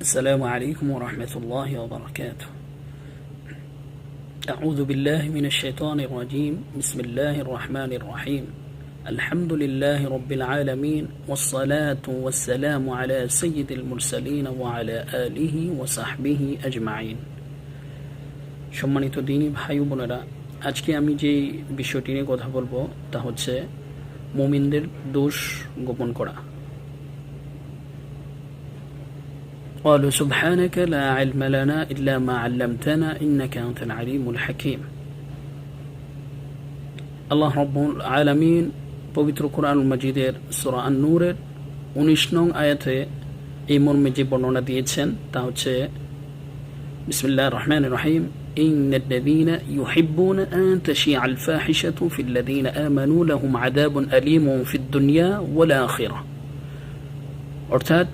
السلام عليكم ورحمة الله وبركاته أعوذ بالله من الشيطان الرجيم بسم الله الرحمن الرحيم الحمد لله رب العالمين والصلاة والسلام على سيد المرسلين وعلى آله وصحبه أجمعين সম্মানিত দিনী ভাই ও বোনেরা আজকে আমি যে বিষয়টি নিয়ে কথা বলবো তা হচ্ছে মুমিনদের দোষ গোপন করা قالوا سبحانك لا علم لنا إلا ما علمتنا إنك أنت العليم الحكيم আল্লাহ রব্বুল আলামিন পবিত্র কোরআন মাজিদের সুরা আন নূরের উনিশ নং আয়াতে এই মর্মে যে বর্ণনা দিয়েছেন তা হচ্ছে বিসমিল্লাহ রহমান রহিম إن الذين يحبون أن تشيع الفاحشة في الذين آمنوا لهم عذاب أليم في الدنيا والآخرة অর্থাৎ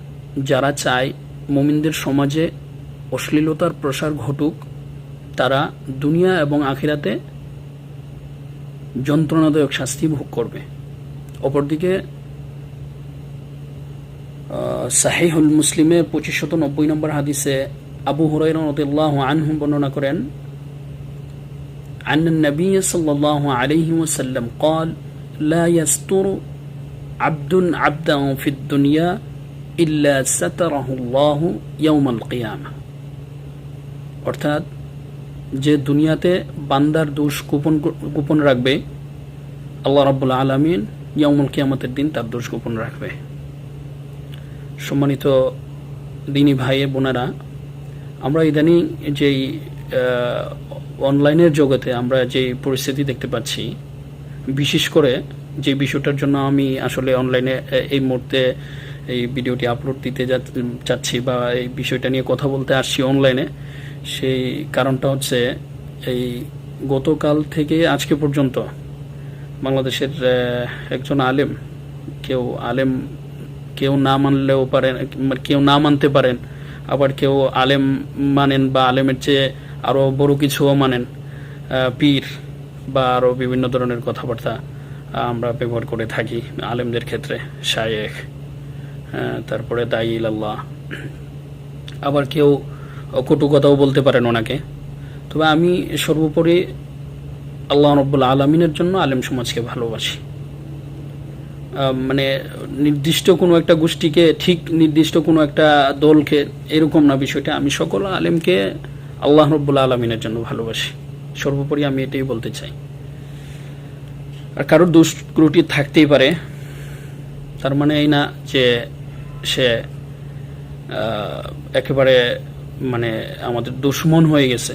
যারা চায় মুমিনদের সমাজে অশ্লীলতার প্রসার ঘটুক তারা দুনিয়া এবং আখিরাতে যন্ত্রণাদায়ক শাস্তি ভোগ করবে অপরদিকে সাহিহুল মুসলিমে পঁচিশ শত নব্বই নম্বর হাদিসে আবু হুরাইর রদিল্লাহ আনহু বর্ণনা করেন أن النبي صلى الله عليه وسلم قال لا يستر عبد عبدا في الدنيا ইল্লা সাতারাহুল্লাহ ইয়াউমাল কিয়ামা অর্থাৎ যে দুনিয়াতে বান্দার দোষ গোপন গোপন রাখবে, আল্লাহ রাবুল্লা আলমিন ইয়ামুল কিয়ামতের দিন তার দোষ গোপন রাখবে। সম্মানিত দিনী ভাইয়ে বোনেরা, আমরা ইদানিং যেই অনলাইনের জগতে আমরা যে পরিস্থিতি দেখতে পাচ্ছি, বিশেষ করে যে বিষয়টার জন্য আমি আসলে অনলাইনে এই মুহূর্তে এই ভিডিওটি আপলোড দিতে চাচ্ছি বা এই বিষয়টা নিয়ে কথা বলতে আসছি অনলাইনে সেই কারণটা হচ্ছে এই গতকাল থেকে আজকে পর্যন্ত বাংলাদেশের একজন আলেম, কেউ আলেম, কেউ না মানলেও পারেন, কেউ না মানতে পারেন, আবার কেউ আলেম মানেন বা আলেমের চেয়ে আরও বড় কিছুও মানেন পীর বা আরও বিভিন্ন ধরনের কথাবার্তা আমরা ব্যবহার করে থাকি আলেমদের ক্ষেত্রে, শায়েখ। তারপরে দাইল আল্লাহ আবার কেউ কটু কথাও বলতে পারেন ওনাকে। তবে আমি সর্বোপরি আল্লাহ রব্বুল আলমিনের জন্য আলেম সমাজকে ভালোবাসি। মানে নির্দিষ্ট কোনো একটা গোষ্ঠীকে, ঠিক নির্দিষ্ট কোনো একটা দলকে এরকম না বিষয়টা, আমি সকল আলেমকে আল্লাহ রব্বুল আলমিনের জন্য ভালোবাসি। সর্বোপরি আমি এটাই বলতে চাই। আর কারোর দুষ্ক্রুটি থাকতেই পারে। তার মানে এই না যে সে একেবারে মানে আমাদের দুশ্মন হয়ে গেছে।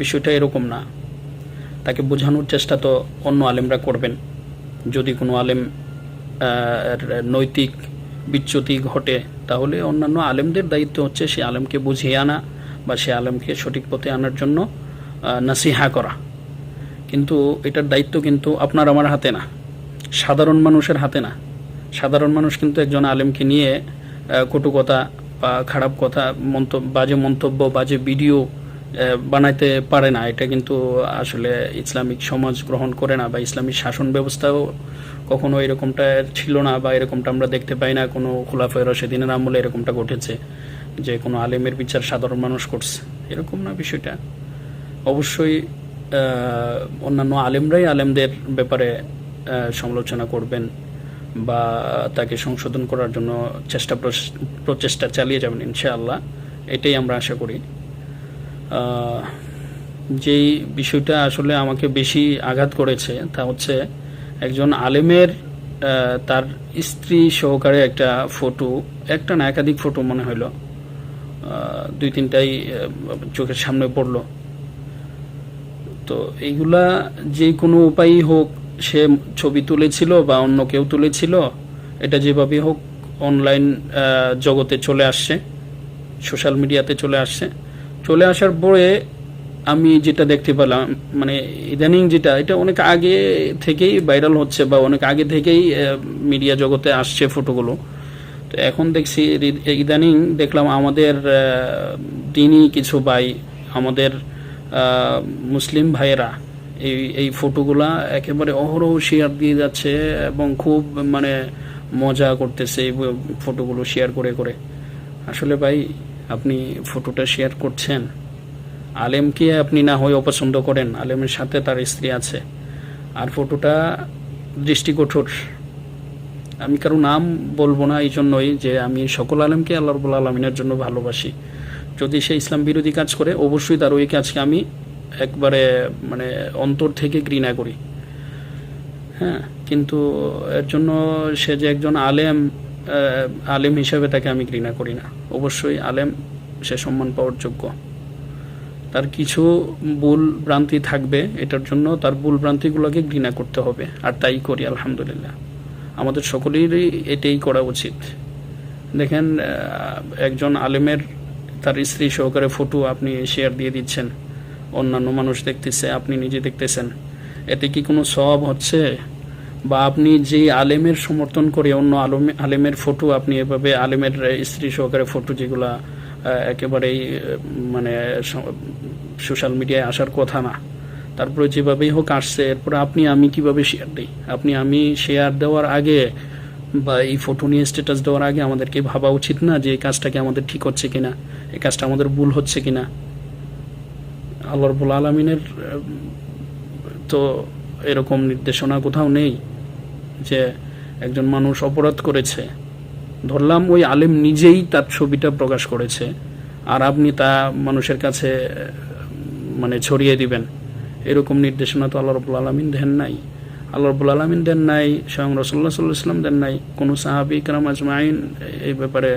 বিষয়টা এরকম না। তাকে বোঝানোর চেষ্টা তো অন্য আলেমরা করবেন। যদি কোনো আলেম নৈতিক বিচ্যুতি ঘটে, তাহলে অন্যান্য আলেমদের দায়িত্ব হচ্ছে সে আলেমকে বুঝিয়ে আনা বা সে আলেমকে সঠিক পথে আনার জন্য নাসিহা করা। কিন্তু এটার দায়িত্ব কিন্তু আপনার আমার হাতে না। সাধারণ মানুষের হাতে না। সাধারণ মানুষ কিন্তু একজন আলেমকে নিয়ে কটু কথা বা খারাপ কথা, মন্তব্য, বাজে মন্তব্য, বাজে ভিডিও বানাইতে পারে না। এটা কিন্তু আসলে ইসলামিক সমাজ গ্রহণ করে না বা ইসলামিক শাসন ব্যবস্থাও কখনো এরকমটা ছিল না বা এরকমটা আমরা দেখতে পাই না। কোনো খোলাফের সেদিনের আমলে এরকমটা ঘটেছে যে কোনো আলেমের বিচার সাধারণ মানুষ করছে। এরকম না বিষয়টা। অবশ্যই অন্যান্য আলেমরাই আলেমদের ব্যাপারে সমালোচনা করবেন। বা তাকে সংশোধন করার জন্য চেষ্টা প্রচেষ্টা চালিয়ে যাবেন ইনশাআল্লাহ। এটাই আমরা আশা করি। যেই বিষয়টা আসলে আমাকে বেশি আঘাত করেছে তা হচ্ছে একজন আলেমের তার স্ত্রী সহকারে একটা ফটো, একটা না একাধিক ফটো মনে হইল। দুই তিনটাই চোখের সামনে পড়ল। তো এইগুলা যে কোনো উপায়ই হোক সে ছবি তুলেছিল বা অন্য কেউ তুলেছিল, এটা যেভাবে হোক অনলাইন জগতে চলে আসছে সোশ্যাল মিডিয়াতে চলে আসছে। চলে আসার পরে আমি যেটা দেখতে পেলাম মানে ইদানিং যেটা, এটা অনেক আগে থেকেই ভাইরাল হচ্ছে বা অনেক আগে থেকেই মিডিয়া জগতে আসছে ফটোগুলো তো এখন দেখছি, ইদানিং দেখলাম আমাদের দিনই কিছু ভাই, আমাদের মুসলিম ভাইয়েরা এই এই ফটোগুলা একেবারে অহরহ শেয়ার দিয়ে যাচ্ছে এবং খুব মানে মজা করতেছে এই ফটোগুলো শেয়ার করে করে। আসলে ভাই, আপনি ফটোটা শেয়ার করছেন। আলেমকে আপনি না হয় অপছন্দ করেন? আলেমের সাথে তার স্ত্রী আছে। আর ফটোটা দৃষ্টিকঠোর। আমি কারও নাম বলব না এই জন্যই যে আমি সকল আলেমকে আল্লাহ রবুল্লা আলমিনের জন্য ভালোবাসি। যদি সে ইসলাম বিরোধী কাজ করে, অবশ্যই তার ওই কাজকে আমি একবারে মানে অন্তর থেকে ঘৃণা করি। হ্যাঁ কিন্তু এর জন্য সে যে একজন আলেম আলেম হিসাবে তাকে আমি ঘৃণা করি না। অবশ্যই আলেম সে সম্মান পাওয়ার যোগ্য। তার কিছু ভুল ভ্রান্তি থাকবে, এটার জন্য তার ভুল ভ্রান্তিগুলোকে ঘৃণা করতে হবে, আর তাই করি, আলহামদুলিল্লাহ। আমাদের সকলেরই এটাই করা উচিত। দেখেন একজন আলেমের তার স্ত্রী সহকারে ফটো আপনি শেয়ার দিয়ে দিচ্ছেন। অন্যান্য মানুষ দেখতেছে, আপনি নিজে দেখতেছেন। এতে কি কোনো সব হচ্ছে? বা আপনি যে আলেমের সমর্থন করে অন্য আলমে আলেমের ফটো আপনি এভাবে আলেমের স্ত্রী সহকারে ফটো যেগুলা একেবারেই মানে সোশ্যাল মিডিয়ায় আসার কথা না। তারপরে যেভাবেই হোক আসছে, এরপরে আপনি, আমি কীভাবে শেয়ার দিই? আপনি, আমি শেয়ার দেওয়ার আগে বা এই ফটো নিয়ে স্ট্যাটাস দেওয়ার আগে আমাদেরকে ভাবা উচিত না যে এই কাজটাকে আমাদের ঠিক হচ্ছে কিনা? এই কাজটা আমাদের ভুল হচ্ছে কিনা? আল্লাহ রবুল আলমিনের, তো এরকম নির্দেশনা কোথাও নেই যে একজন মানুষ অপরাধ করেছে। ধরলাম ওই আলেম নিজেই তার ছবিটা প্রকাশ করেছে আর আপনি তা মানুষের কাছে মানে ছড়িয়ে দিবেন। এরকম নির্দেশনা তো আল্লাহ রবুল আলমিন দেন নাই। আল্লাহ রবুল আলমিন দেন নাই, স্বয়ং রসল্লা সাল্লাহ ইসলাম দেন নাই, কোনো সাহাবি কারাম আজমাইন এই ব্যাপারে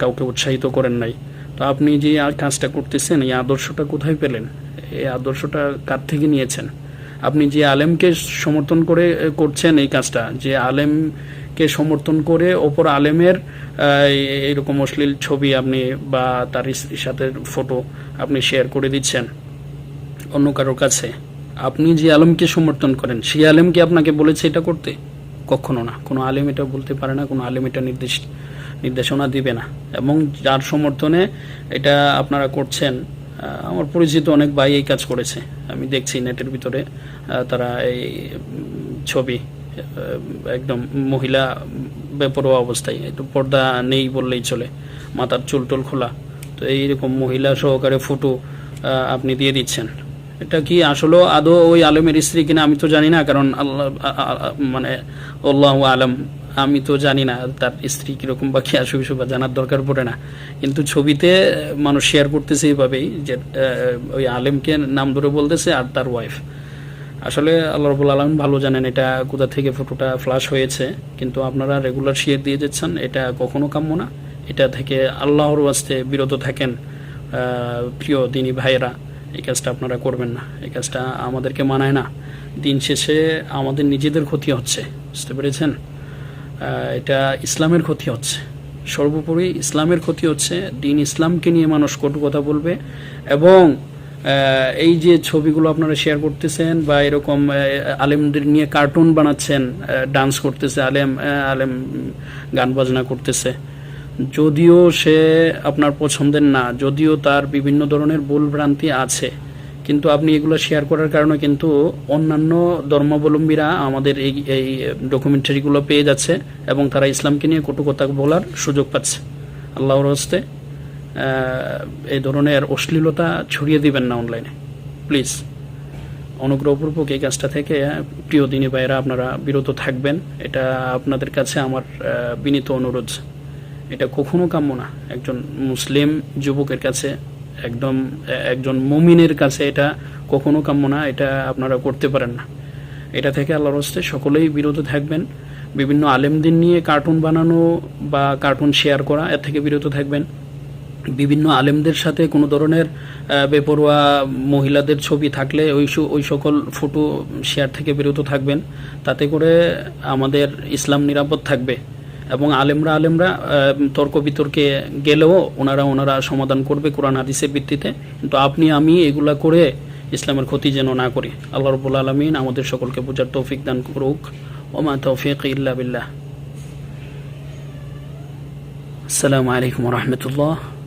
কাউকে উৎসাহিত করেন নাই। তো আপনি যে কাজটা করতেছেন, এই আদর্শটা কোথায় পেলেন? এই আদর্শটা কার থেকে নিয়েছেন? আপনি যে আলেমকে সমর্থন করে করছেন এই কাজটা, যে আলেমকে সমর্থন করে ওপর আলেমের এইরকম অশ্লীল ছবি আপনি বা তার স্ত্রীর সাথে ফটো আপনি শেয়ার করে দিচ্ছেন অন্য কারোর কাছে, আপনি যে আলেমকে সমর্থন করেন, সেই আলেমকে আপনাকে বলেছে এটা করতে? কখনো না। কোনো আলেম এটা বলতে পারে না, কোনো আলেম এটা নির্দেশ নির্দেশনা দিবে না। এবং যার সমর্থনে এটা আপনারা করছেন আমার পরিচিত অনেক ভাই এই কাজ করেছে। আমি দেখছি নেটের ভিতরে তারা এই ছবি একদম মহিলা বেপরোয়া অবস্থায়। একটু পর্দা নেই বললেই চলে, মাথার চুল টুল খোলা। তো এইরকম মহিলা সহকারে ফটো আপনি দিয়ে দিচ্ছেন। এটা কি আসলে আদৌ ওই আলমের স্ত্রী কিনা আমি তো জানি না, কারণ আল্লাহ মানে আল্লাহ আলম আমি তো জানি না তার স্ত্রী কীরকম বা কি আসবে বা জানার দরকার পড়ে না। কিন্তু ছবিতে মানুষ শেয়ার করতেছে এইভাবেই যে ওই আলেমকে নাম ধরে বলতেছে আর তার ওয়াইফ আসলে আল্লাহ রবুল আলম ভালো জানেন এটা কোথা থেকে ফটোটা ফ্লাশ হয়েছে, কিন্তু আপনারা রেগুলার শেয়ার দিয়ে যাচ্ছেন, এটা কখনো কাম্য না। এটা থেকে আল্লাহর ওয়াস্তে বিরত থাকেন প্রিয় দিনী ভাইয়েরা। এই কাজটা আপনারা করবেন না, এই কাজটা আমাদেরকে মানায় না। দিন শেষে আমাদের নিজেদের ক্ষতি হচ্ছে, বুঝতে পেরেছেন? এটা ইসলামের ক্ষতি হচ্ছে। সর্বোপরি ইসলামের ক্ষতি হচ্ছে, দিন ইসলামকে নিয়ে মানুষ কটু কথা বলবে এবং এই যে ছবিগুলো আপনারা শেয়ার করতেছেন বা এরকম আলেমদের নিয়ে কার্টুন বানাচ্ছেন ডান্স করতেছে, আলেম আলেম গান বাজনা করতেছে, যদিও সে আপনার পছন্দের না, যদিও তার বিভিন্ন ধরনের ভুল ভ্রান্তি আছে। কিন্তু আপনি এগুলো শেয়ার করার কারণে কিন্তু অন্যান্য ধর্মাবলম্বীরা আমাদের এই এই ডকুমেন্টারিগুলো পেয়ে যাচ্ছে এবং তারা ইসলামকে নিয়ে কটু কথা বলার সুযোগ পাচ্ছে। আল্লাহর হস্তে এই ধরনের অশ্লীলতা ছড়িয়ে দিবেন না অনলাইনে প্লিজ অনুগ্রহপূর্বক এই কাজটা থেকে, প্রিয় দিনী ভাইয়েরা, আপনারা বিরত থাকবেন। এটা আপনাদের কাছে আমার বিনীত অনুরোধ। এটা কখনো কাম্য না। একজন মুসলিম যুবকের কাছে একদম একজন মুমিনের কাছে এটা কখনো কাম্য না, এটা আপনারা করতে পারেন না। এটা থেকে আল্লাহর হস্তে সকলেই বিরত থাকবেন। বিভিন্ন আলেমদের নিয়ে কার্টুন বানানো বা কার্টুন শেয়ার করা, এর থেকে বিরত থাকবেন। বিভিন্ন আলেমদের সাথে কোনো ধরনের বেপরোয়া মহিলাদের ছবি থাকলে ওই ওই সকল ফটো শেয়ার থেকে বিরত থাকবেন। তাতে করে আমাদের ইসলাম নিরাপদ থাকবে। এবং আলেমরা আলেমরা তর্ক বিতর্কে গেলেও ওনারা ওনারা সমাধান করবে কোরআন হাদিসের ভিত্তিতে। কিন্তু আপনি, আমি এগুলা করে ইসলামের ক্ষতি যেন না করি। আল্লাহ রবুল আলমিন আমাদের সকলকে বোঝার তৌফিক দান করুক। ওমা তৌফিক ইল্লা বিল্লাহ। আসসালামু আলাইকুম রহমতুল্লাহ।